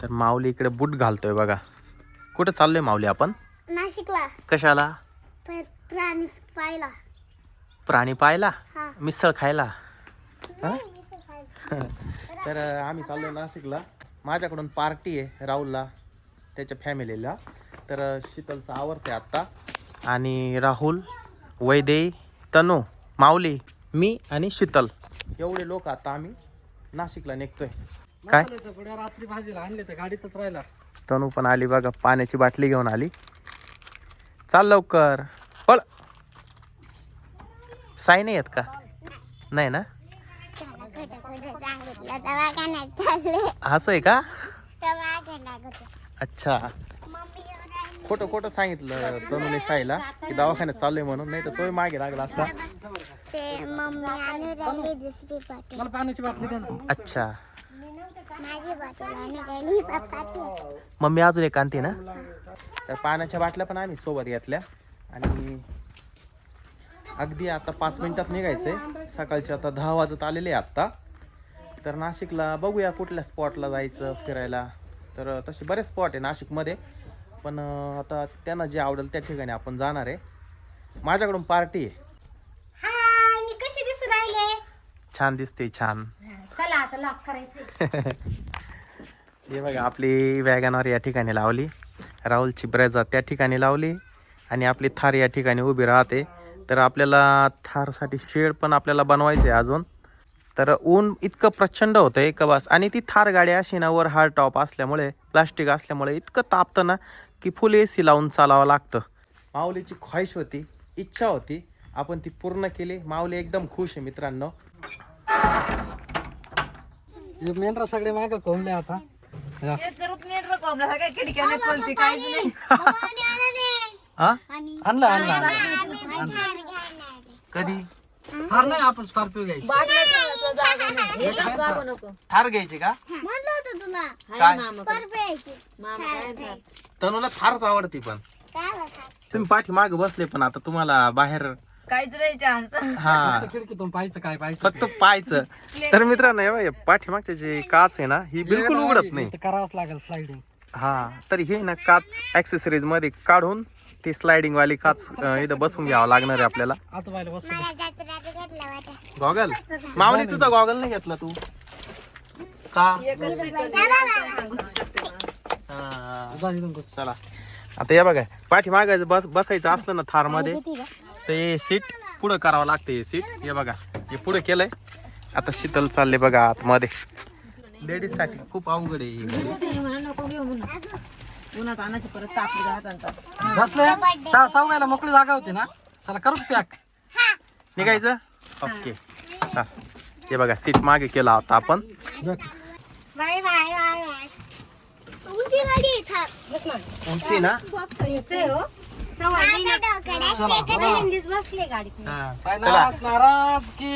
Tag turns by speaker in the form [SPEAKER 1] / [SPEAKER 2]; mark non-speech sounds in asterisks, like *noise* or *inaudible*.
[SPEAKER 1] तर माऊली इकडे बूट घालतोय बघा. कुठं चाललोय माऊली आपण?
[SPEAKER 2] नाशिकला.
[SPEAKER 1] कशाला?
[SPEAKER 2] पर प्राणी पाहिला
[SPEAKER 1] प्राणी पाहायला?
[SPEAKER 2] हा.
[SPEAKER 1] मिसळ खायला? हा? *laughs* तर आम्ही चाललोय नाशिकला. माझ्याकडून पार्टी आहे राहुलला त्याच्या फॅमिलीला. तर शीतलचं आवडते आत्ता. आणि राहुल वैदेई तनू माऊली मी आणि शीतल. एवढे लोक आता आम्ही नाशिकला निघतोय. काय?
[SPEAKER 3] मसाल्याच्या रात्री भाजीला आणले तर गाडीतच राहिला.
[SPEAKER 1] तनू पण आली बघा पाण्याची बाटली घेऊन आली. चाल लवकर. पळ. साई नाही येत का? नाही ना?
[SPEAKER 2] त्याला खोटं खोटं सांगितलं दवाखान्यात चालले
[SPEAKER 1] असं आहे का?
[SPEAKER 2] दवाखान्यात होते
[SPEAKER 1] अच्छा.
[SPEAKER 2] मम्मी येऊन राहिली.
[SPEAKER 1] खोटं खोटं सांगितलं तनुने साईला की दवाखान्यात चाललोय म्हणून नाही तर तोही मागे लागला असता.
[SPEAKER 2] ते मम्मी आणून राहिली दुसरी बॉटल
[SPEAKER 3] मला पाण्याची बाटली दे. ना
[SPEAKER 1] अच्छा.
[SPEAKER 2] माझी बॉटल आणून राहिली पप्पाची
[SPEAKER 1] मम्मी अजून एक आणते ना? तर पाण्याच्या बाटल्या पण आम्ही सोबत घेतल्या. आणि अगदी आता पाच मिनिटात निघायचंय. सकाळचे आता दहा वाजत आलेले आहे आत्ता. तर नाशिकला बघूया कुठल्या स्पॉटला जायचं फिरायला. तर तसे बरेच स्पॉट आहे नाशिकमध्ये. पण आता त्यांना जे आवडेल त्या ठिकाणी आपण जाणार आहे. माझ्याकडून पार्टी आहे.
[SPEAKER 2] हाय मी कशी दिसू राहिले?
[SPEAKER 1] छान दिसते छान.
[SPEAKER 2] आता करायचं *laughs*
[SPEAKER 1] हे बघा आपली वॅगनवर या ठिकाणी लावली. राहुलची ब्रेजा त्या ठिकाणी लावली. आणि आपली थार या ठिकाणी उभी राहते. तर आपल्याला थारसाठी शेड पण आपल्याला बनवायचं आहे अजून. तर ऊन इतकं प्रचंड होतं आहे का बस. आणि ती थार गाडी अशी ना वर हार्ड टॉप असल्यामुळे प्लास्टिक असल्यामुळे इतकं तापतं ना की फुल ए सी लावून चालावं लागतं. माऊलीची ख्वाहिश होती इच्छा होती. आपण ती पूर्ण केली. माऊली एकदम खुश आहे मित्रांनो.
[SPEAKER 3] हे मेंढरा सगळे माग कोंबले आता. या.
[SPEAKER 4] करत नाही खोलती काहीच नाही. *laughs*
[SPEAKER 1] हा?
[SPEAKER 2] आणि
[SPEAKER 3] आणलं आणलं. आणलं
[SPEAKER 1] कधी?
[SPEAKER 3] फार नाही आपण स्कॉर्पिओ घ्यायची.
[SPEAKER 4] बाटल्या ठेवायचं जागा नाही. एकच जागा नको.
[SPEAKER 1] थार घ्यायची का?
[SPEAKER 2] म्हणलं होतं तुला.
[SPEAKER 1] काय?
[SPEAKER 4] मामा
[SPEAKER 2] परफेक्ट
[SPEAKER 4] मामा काय झालं?
[SPEAKER 1] तनुला फारच आवडती पण.
[SPEAKER 2] काय होता
[SPEAKER 1] तुम्ही पाठी माग बसले पण आता तुम्हाला बाहेर
[SPEAKER 4] काहीच नाही चान्स
[SPEAKER 1] हा. *laughs*
[SPEAKER 3] फक्त खिडकीतून पाहायचं काय पाहायचं
[SPEAKER 1] फक्त पाहायचं. तर मित्रांनो हे बघा, पाठीमागचे जे काच आहे ना ही बिलकुल उघडत नाही.
[SPEAKER 3] ते करावंच लागेल स्लाइडिंग
[SPEAKER 1] हा तर हे ना काच ऍक्सेसरीजमध्ये काढून ती स्लायडिंग वाली काच अं, इथं बसवून घ्यावं लागणार आहे आपल्याला.
[SPEAKER 3] आता पाहिलं बस
[SPEAKER 1] गॉगल मावली तुझा गॉगल नाही घेतला तू? का?
[SPEAKER 4] एकच.
[SPEAKER 1] हा,
[SPEAKER 3] जा इथून घुस.
[SPEAKER 1] चला. आता हे बघा पाठीमाग बस बसायचं असलं ना थारमध्ये ते सीट पुढं करावं लागते हे सीट. हे बघा हे पुढे केलंय. आता शीतल चालले बघा आतमध्ये. लेडीजसाठी खूप अवघड आहे
[SPEAKER 4] उन्हात आणायची परत तापली हातांचा
[SPEAKER 3] बसले? चा चौघायला मोकळी जागा होती ना? चला करू पॅक.
[SPEAKER 1] निघायचं? ओके. चल. हे बघा सीट मागे केला होता आपण.
[SPEAKER 2] Bye bye bye bye. उंची गाडी थांब.
[SPEAKER 1] उंची ना?
[SPEAKER 2] महिन्यात बसले गाडीत
[SPEAKER 1] हा.
[SPEAKER 3] महाराज की